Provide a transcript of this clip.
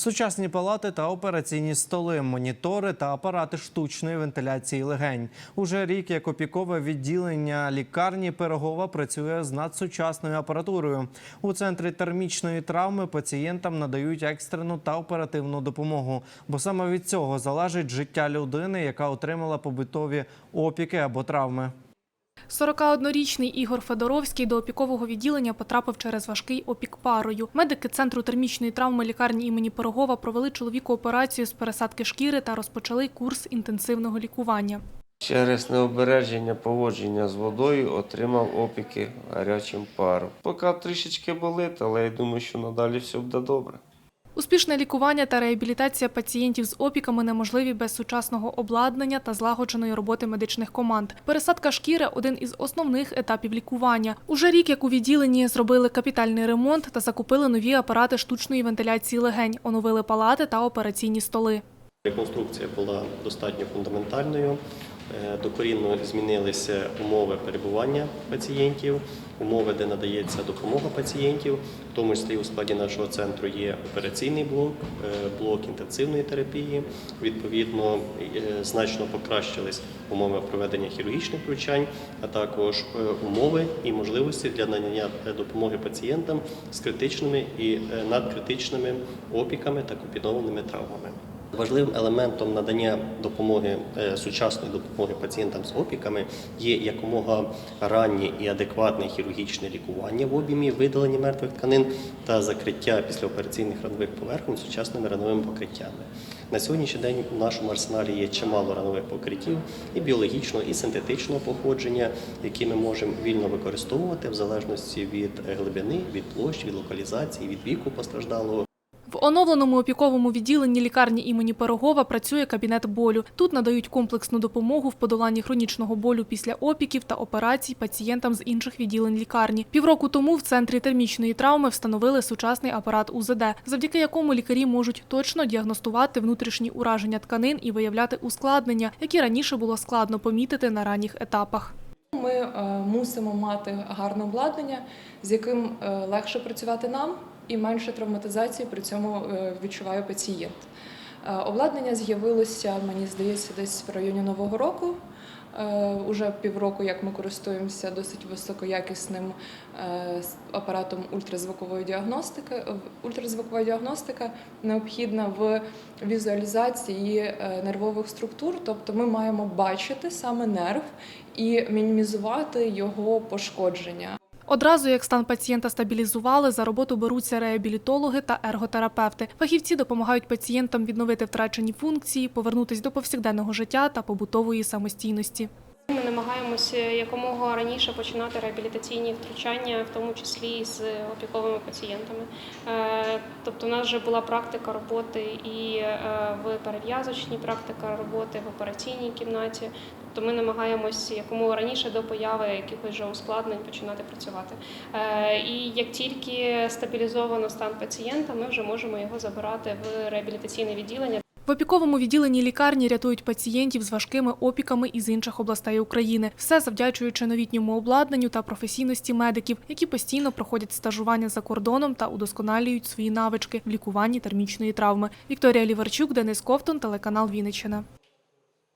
Сучасні палати та операційні столи, монітори та апарати штучної вентиляції легень. Уже рік як опікове відділення лікарні Пирогова працює з надсучасною апаратурою. У центрі термічної травми пацієнтам надають екстрену та оперативну допомогу, бо саме від цього залежить життя людини, яка отримала побутові опіки або травми. 41-річний Ігор Федоровський до опікового відділення потрапив через важкий опік парою. Медики центру термічної травми лікарні імені Пирогова провели чоловіку операцію з пересадки шкіри та розпочали курс інтенсивного лікування. Через необереження поводження з водою отримав опіки гарячим паром. Поки трішечки болить, але я думаю, що надалі все буде добре. Успішне лікування та реабілітація пацієнтів з опіками неможливі без сучасного обладнання та злагодженої роботи медичних команд. Пересадка шкіри один із основних етапів лікування. Уже рік, як у відділенні, зробили капітальний ремонт та закупили нові апарати штучної вентиляції легень, оновили палати та операційні столи. Реконструкція була достатньо фундаментальною. Е, Докорінно змінилися умови перебування пацієнтів, умови, де надається допомога пацієнтів. В тому числі у складі нашого центру є операційний блок, е, блок інтенсивної терапії. Відповідно, е, значно покращились умови проведення хірургічних втручань, а також умови і можливості для надання допомоги пацієнтам з критичними і надкритичними опіками та комбінованими травмами. Важливим елементом надання допомоги е, сучасної допомоги пацієнтам з опіками є якомога раннє і адекватне хірургічне лікування в об'ємі видалення мертвих тканин та закриття післяопераційних ранових поверхонь сучасними рановими покриттями. На сьогоднішній день у нашому арсеналі є чимало ранових покриттів і біологічного, і синтетичного походження, які ми можемо вільно використовувати в залежності від глибини, від площ, від локалізації, від віку постраждалого. В оновленому опіковому відділенні лікарні імені Пирогова працює кабінет болю. Тут надають комплексну допомогу в подоланні хронічного болю після опіків та операцій пацієнтам з інших відділень лікарні. Півроку тому в центрі термічної травми встановили сучасний апарат УЗД, завдяки якому лікарі можуть точно діагностувати внутрішні ураження тканин і виявляти ускладнення, які раніше було складно помітити на ранніх етапах. Ми е, мусимо мати гарне обладнання, з яким е, легше працювати нам і менше травматизації при цьому е, відчуває пацієнт. Е, Обладнання з'явилося, мені здається, десь в районі Нового року. Е, Уже півроку, як ми користуємося досить високоякісним апаратом ультразвукової діагностики. Ультразвукова діагностика необхідна в візуалізації нервових структур, тобто ми маємо бачити саме нерв і мінімізувати його пошкодження. Одразу як стан пацієнта стабілізували, за роботу беруться реабілітологи та ерготерапевти. Фахівці допомагають пацієнтам відновити втрачені функції, повернутись до повсякденного життя та побутової самостійності. Ми намагаємося якомога раніше починати реабілітаційні втручання, в тому числі з опіковими пацієнтами. Е, Тобто, у нас вже була практика роботи і е, в перев'язочній, практика роботи в операційній кімнаті. Тобто ми намагаємося якомога раніше до появи якихось вже ускладнень починати працювати. Е, І як тільки стабілізовано стан пацієнта, ми вже можемо його забирати в реабілітаційне відділення. В опіковому відділенні лікарні рятують пацієнтів з важкими опіками із інших областей України. Все завдячуючи новітньому обладнанню та професійності медиків, які постійно проходять стажування за кордоном та удосконалюють свої навички в лікуванні термічної травми. Вікторія Ліварчук, Денис Ковтун, телеканал Вінниччина.